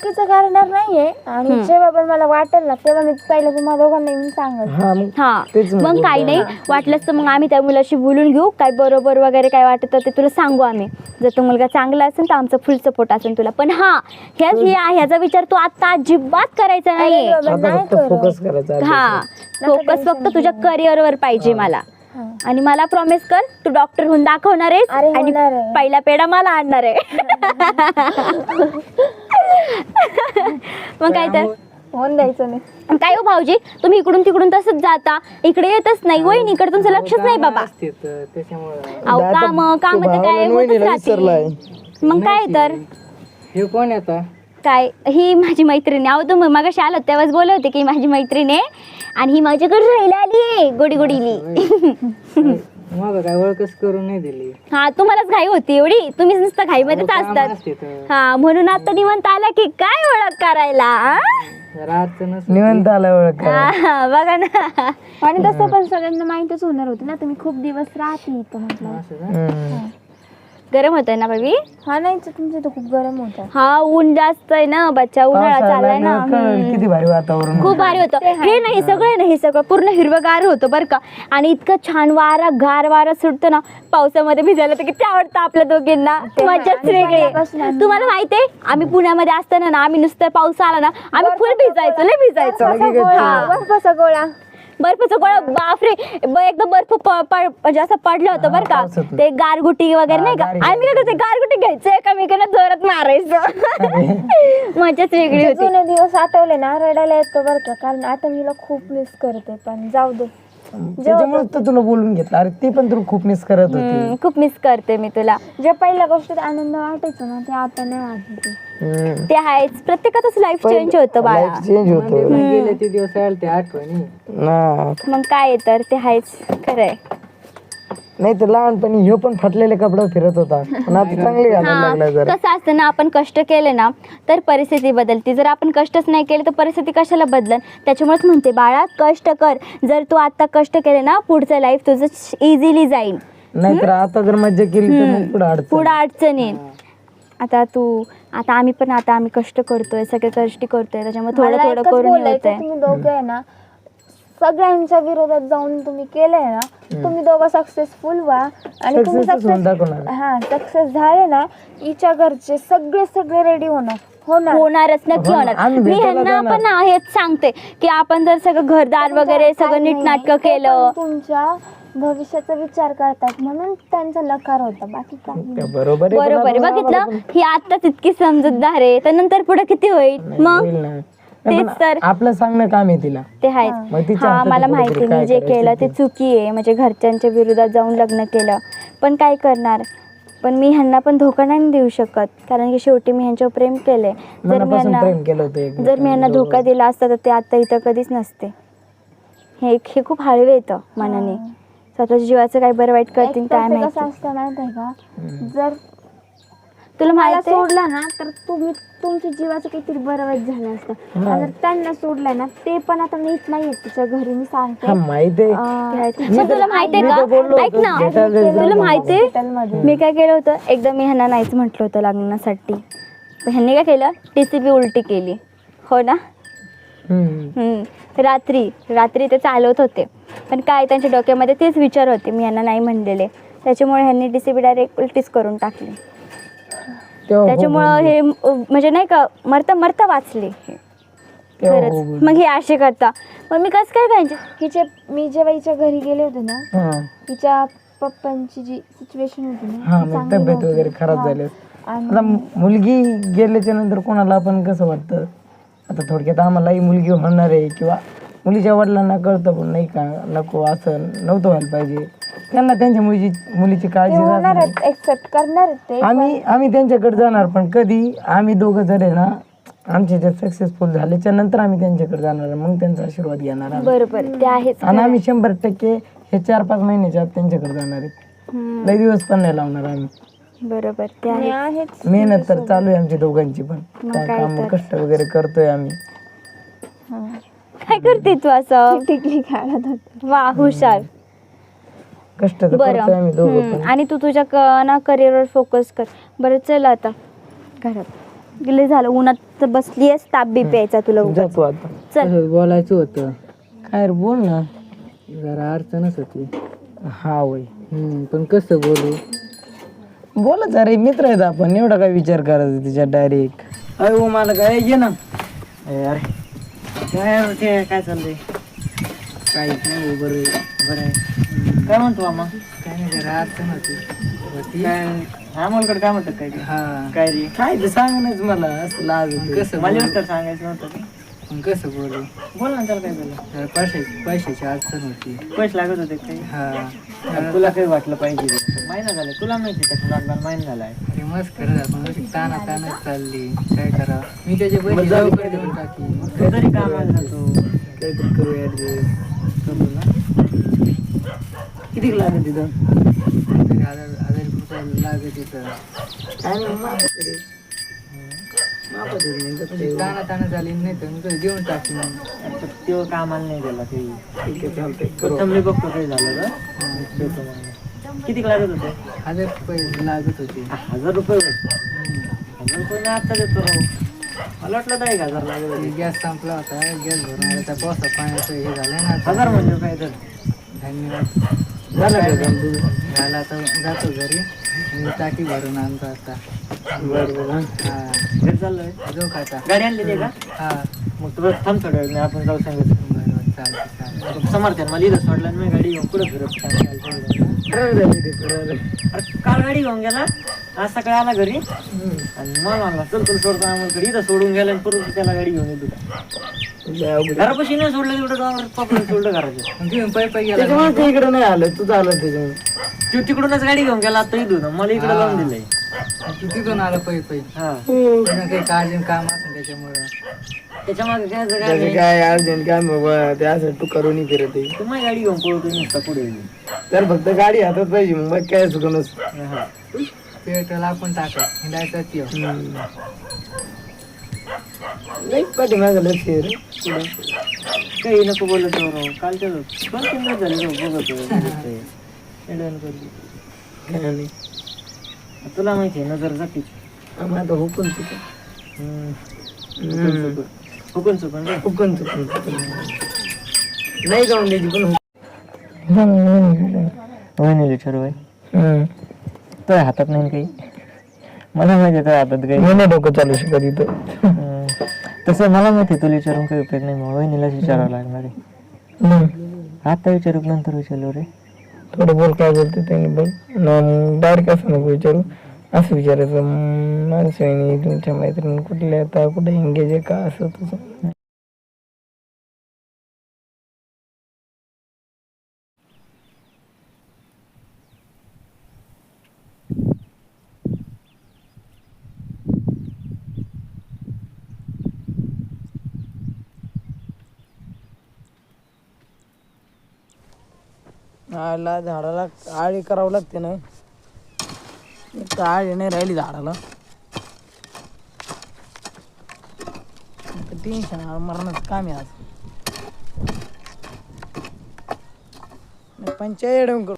चुकीचं करणार नाहीये. आणि जेव्हा पण मला वाटेल ना तेव्हा मी पहिलं तुम्हाला दोघांना येऊन सांगेल. हा मग हा. तेच मग म्हणतो काही नाही. वाटलंच तर मग आम्ही त्या मुलाशी बोलून घेऊ. काय बरोबर वगैरे काय वाटत ते तुला सांगू आम्ही. जर तो मुलगा चांगला असेल तर आमचा फुल सपोर्ट असेल तुला. पण हा ह्याच हे ह्याचा विचार तू आता अजिबात करायचा नाही बाबा, आता नाही फक्त करत. फोकस करायचा आहे. हा. फोकस फक्त तुझ्या करिअरवर पाहिजे मला. हा. आणि मला प्रॉमिस कर तू डॉक्टर होऊन दाखवणार आहेस अरे, आणि होणार आहे. पहिला पेढा मला आणणार आहे. मग काय तर. होऊन द्यायचं नाही. आणि काय हो भाऊजी? तुम्ही इकडून तिकडून तसंच जाता. इकडे येतच नाही वहिनी इकडे तुमचं लक्षच नाही बाबा. असते तर त्याच्यामुळे. अहो काम काम तर भावाला काय आणि होतच वहिनीला विसरलाय. राहते मग काय तर? हे कोण आता? काय ही माझी मैत्रिणी. अहो तुम्ही मगाशी आलो तेव्हाच बोलले होते की माझी मैत्रीण आहे आणि ही माझ्याकडे राहायला आली आहे गोडी गोडीली मग काय ओळखच करून नाही दिली. हा तुम्हालाच घाई होती एवढी? तुम्हीच नुसतं घाईमध्येच काम असतात तर. हा म्हणून आता निवंत आला की काय ओळख करायला? जरा अडचणच निवांत आला ओळख हा, बघा ना. आणि तसं पण सगळ्यांना माहितच होणार होतं ना तुम्ही खूप दिवस राहते इथं म्हटलं. असं का? गरम होतंय ना बाबी हा नाही तुमचं इथं खूप गरम होतं हा ऊन जास्त आहे ना बच्चा उन्हाळा चाललाय ना. हम्म. किती भारी वातावरण खूप भारी होतं. हे नाही हे सगळं नाही हे सगळं पूर्ण हिरवगार होतं बरं का. आणि इतकं छान वारा गार वारा सुटतो ना पावसामध्ये भिजायला तर किती आवडतं आपल्या दोघींना. मजाच वेगळी. तुम्हाला माहितीये आम्ही पुण्यामध्ये असताना ना आम्ही नुसतं पाऊस आला ना आम्ही फुल भिजायचो लय भिजायचो. हा. बर्फाचा गोळा बापरे. ब- एकदम बर्फ प- प- म्हणजे असं पडलं होतं बरं का. ते गारगुटी वगैरे नाही का? आम्ही काय करायचं गारगुटी घ्यायचं एकामेकांना जोरात मारायचं. मजाच वेगळी होती. जुने दिवस आठवले ना रडायला येतं बरं का. कारण आता मी हिला खूप मिस करते पण जाऊ दे. त्याच्यामुळे तर तुला बोलून घेतलं. अरे ती पण तुला खूप मिस करत होती. हम्म, खूप मिस करते मी तुला. जे पहिल्या गोष्टीत आनंद वाटायचो ना ते आता नाही वाटत. ते आहेच. प्रत्येकाच लाईफ चेंज होतं बाळा. लाईफ चेंज होतो. गेले ते दिवस आले ते आठवणी. ना मग काय आहे तर ते आहेच. खरंय. नाही तर लहानपणी ह्यो पण फाटलेले कपडे फिरत होता. पण आता चांगले घालायला हा लागला जरा. कसं असतं ना आपण कष्ट केले ना तर परिस्थिती बदलते. जर आपण कष्टच नाही केले तर परिस्थिती कशाला बदलन? त्याच्यामुळेच म्हणते बाळा कष्ट कर. जर तू आता कष्ट केले ना पुढचं लाईफ तुझं इझिली जाईल. नाहीतर आता जर मज्जा केली तर मग पुढे अडचण पुढं अडचण येईल. आता तू आता आम्ही पण आता आम्ही कष्ट करतोय सगळे कष्टी करतोय त्याच्यामुळे थोडं मला थोडं एकच करून बोलायचं, होतंय. तुम्ही दोघे आहे ना सगळ्यांच्या विरोधात जाऊन तुम्ही केलंय ना तुम्ही दोघं सक्सेसफुल व्हा आणि तुम्ही Success होऊन दाखवणार. सक्सेस हा सक्सेस झाले ना हिच्या घरचे सगळे सगळे रेडी होणार होणार. होणारच नक्की हो ना, होणार. आम्ही मी भेटायला ह्यांना जाणार. पण ना हेच सांगते की आपण जर सगळं घरदार वगैरे सगळं नीट नाटक पण केलं. तुमच्या भविष्याचा विचार करतात म्हणून त्यांचा नकार होता. बाकी नाही. त्या बरोबर आहे, पण बरोबर आहे. आम्हाला बघितलं? ही आताच इतकी समजूतदार आहे. तर नंतर पुढे किती होईल? मग? होईल ना. नाही, तेच पण तर. आपलं सांगणं काम आहे तिला. ते आहेच. मग तिच्या हा हातात मला माहिती मी जे करायचं केलं ते. चुकी आहे. म्हणजे घरच्यांच्या विरोधात जाऊन लग्न केलं. पण काय करणार? पण मी ह्यांना पण धोका नाही देऊ शकत. कारण की शेवटी मी ह्यांच्यावर प्रेम केलंय. जर मी मनापासून केलं होतं एकमेकांना जर मी यांना. धोका दिला असता तर ते आता इथं कधीच नसते. हे हे खूप हळवे येतं मनाने. स्वतःच्या जीवाचं काय बरं वाईट करतील काय तर ते कसं माहिती असतं माहीत आहे का? हम्म. जर तुला मला माहिती आहे? सोडलं ना तर तुम्ही तुमच्या जीवाचं काहीतरी बरं वाईट झालं असतं. जर त्यांना सोडलंय ना ते पण आता मीच नाहीये तिच्या घरी मी सांगते. हा माहिती आहे अं, तुला माहितीये मी तर बोललो का? ऐक होतो, ना. भेटायला जायचं तुला माहितीये. मी काय केलं होतं? एकदा मी ह्यांना नाहीच म्हटलं होतं लग्नासाठी. पण ह्यांनी काय केलं? टी सी बी उलटी केली. हो ना? हम्म. हम्म. रात्री रात्री ते चालवत होते. पण काय त्यांच्या डोक्यामध्ये तेच विचार होते मी यांना नाही म्हणलेले. त्याच्यामुळे ह्यांनी टी सी बी डायरेक्ट उलटीच करून टाकली. तेव्हा हो त्याच्यामुळं. हे अं, म्हणजे नाही का मरता मरता वाचले हे. तेव्हा हो खरंच. मग हे असे करता मग मी कसं काय करायचे हिचे मी जेव्हा हिच्या घरी गेले होते ना हा. हिच्या पप्पांची जी सिच्युएशन होती ना हा ती मग चांगली तब्येत नव्हती. वगैरे खराब हा. झाली आता मुलगी गेल्याच्यानंतर कोणाला आपण कसं वाटतं आता थोडक्यात आम्हाला ही मुलगी होणार आहे किंवा मुलीच्या वडिलांना कळतं पण नाही का नको असं नव्हतं व्हायला पाहिजे त्यांना त्यांच्या मुलीची मुलीची काळजी राहणार एक्सेप्ट करणार आहेत ते आम्ही आम्ही त्यांच्याकडे जाणार पण कधी आम्ही दोघं जर आहे ना आमचे जे सक्सेसफुल झाल्याच्यानंतर आम्ही त्यांच्याकडे जाणार मग त्यांचा आशीर्वाद घेणार आम्ही. बरोबर ते आहेच आणि आम्ही शंभर टक्के हे चार पाच महिन्याच्या आत त्यांच्याकडे जाणार आहेत हम्म. लई दिवस पण नाही लावणार आम्ही. बरोबर ते आहे आहेच. मेहनत तर चालू आहे आमची दोघांची पण. काय काम. कष्ट वगैरे करतोय आम्ही. काय करते तू असं? टिकली काढत वा हुशार. कष्ट तर करतोय आम्ही हम्म. आणि तू तुझ्या क- ना करिअरवर फोकस कर. बरं चल आता. घरात. गेले झालं. उन्हात बसली आहेस ताप बी प्यायचा तुला उगाच. जातो आता. चल. तसंच बोलायचं होतं. काय रे बोल ना. जरा अडचणच होती. हा वय. हम्म, पण कसं बोलू? बोलच अरे मित्र आहेत आपण. एवढा काय विचार करायचा तिच्या डायरेक्ट अरे हो मला काय ये ना. अरे. काय काय चाललंय? काहीच नाही हो, बरं आहे, बरं आहे. काय म्हणतो मामा? काय नाही जरा अडचण होती. होती. काय आम्हाला काय म्हणतात काय ते? हा. काय रे? काय ते सांग नाहीच मला असं लाज होते. कसं मला बोलू? तर सांगायचं नव्हतं ते. पण कसं बोलू? बोल ना त्याला काय झालं. जरा पैशाची पैशाची अडचण होती. पैसे लागत होते काही हा. तुला काही वाटलं पाहिजे रे. महिना झाला. तुला माहिती आहे का लॉकडाऊन महिना झालाय? ते मस्त करत आहे, पण अशी ताना तानाच चालली. काय करा? मी त्याचे पैसे लवकर देऊन टाकी तरी कामाला जातो. काहीतरी करू ऍडजस्ट. करू ना. किती लागत तिथं? लागत तिथं काय नाही मागत रे मागत रे म्हणजे ताना ताना झाली नाही तर मी कसं देऊन टाकी मग. तेव्हा कामाला नाही गेला ते. ठीक आहे चालतंय. बघतो काही झालं का. किती लागत होते? हजार रुपये लागत होते. हजार रुपये हजार रुपये मी आता देतो राहू मला वाटलं नाही का हजार लागत गॅस संपला होता गॅस भरून आला पावसा पाण्याचं हे झालंय ना. हजार म्हणजे काय तर? धन्यवाद. झालं का तर जातो घरी. आणि टाकी भरून आणतो आता. बरं बरं घरी चाललोय. जो खाता गाडी आणली का? हा. मग तुला थांब थोड्या वेळ आपण जाऊ सांगितलं बरोबर चालतं चालतं समर्थन मला इथं सोडलं मी गाडी घेऊन पुढे फिरत अरे काल गाडी घेऊन गेला. आज सकाळी आला घरी. आणि मला म्हणला चल तुला सोडतो. आम्हाला इथं सोडून गेला आणि परत त्याला गाडी घेऊन येतो. घरापाशी नाही सोडलं तेवढं डोंगर पकडून सोडलं घराच्या मग तुम्ही पै पै गेला त्याच्यामुळे ते इकडे नाही आलं. तू आलं त्याच्यामुळे. तू तिकडूनच गाडी घेऊन गेला आता इथून. मला इकडे लावून दिलंय. तू तिथून आला पै पै हा. काही काळजी काम असेल त्याच्यामुळं. काय अर्जंट काय बाबा ते असं तू करून फिरत आहे. तू माझी गाडी घेऊन पळतो नुसता पुढे तर फक्त गाडी हातात पाहिजे मग बाकी काय चुकूनच हा. पेट्रोल आपण टाकत हिंडायचं नाही पाठीमागं लक्ष आहे रे. काही नको बोलत जाऊ राव कालच्या तीन दिवस झाले राव बघत तुला माहिती आहे नजर जाती. आता हुकून चुकून. हुकून चुकून. हुकून चुकून नाही जाऊन द्यायची पण हातात नाही काही? मला माहिती आहे हातात काही. मी नाही डोकं चालू शकत इथं. तसं मला माहिती आहे तुला विचारून काही उपयोग नाही मग वहिनीलाच विचारावं लागणार आहे. हम्म. आता विचारू का नंतर विचारलो रे. थोडं बोल काय बोलते त्यांनी बघ डायरेक्ट असं नको विचारू. असं विचारायचं माणसाने तुमच्या मैत्रिणी कुठल्या आता कुठे एंगेज आहे का? असं तसं. आळला झाडाला आळी करावं लागते ना. तर आळी नाही राहिली झाडाला. टेन्शन मरणाचं काम आहे आज. पंचायत करू.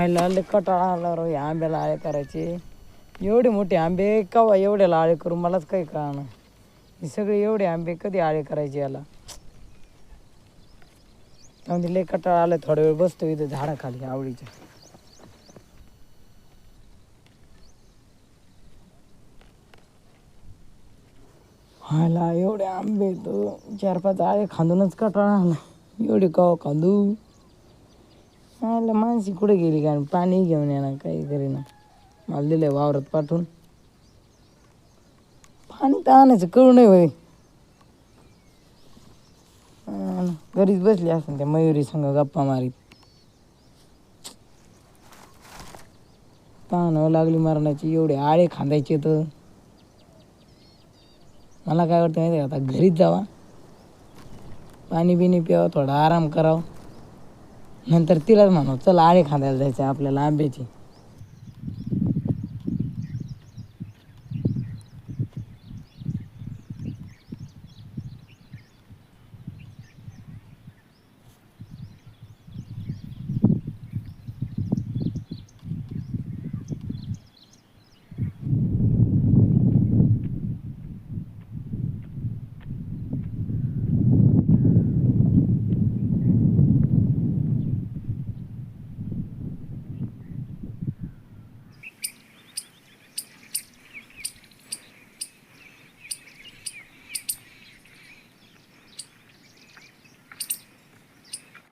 व्हायला लय कटाळा आला राव आंब्याला आळे करायचे. एवढे मोठे आंबे कवा एवढ्याला आळे करू मलाच काही कळणार हे सगळे एवढे आंबे कधी आळे करायचे याला? त्यामध्ये लय कटाळा आलं थोडा वेळ बसतो इथं झाडाखाली आवडीच्या व्हायला एवढे आंबे तो चार पाच आळे खांदूनच कटाळा आला. एवढे कवा खांदू? आला माणसी कुठे गेली काय? पाणी घेऊन येणार काही करेना मला दिलंय वावरात पाठवून. पाणी तर आणायचं कळू नये होय. घरीच बसली असं त्या मयुरी संग गप्पा मारीत. ताणावं लागली मरणाची एवढे आळे खांदायचे तर. मला काय वाटतं माहिती आहे का, आता घरीच जावा. पाणी बिणी प्यावं थोडा आराम करावं. नंतर तिलाच म्हणू चला आळे खांदायला जायचं आपल्याला आंब्याची.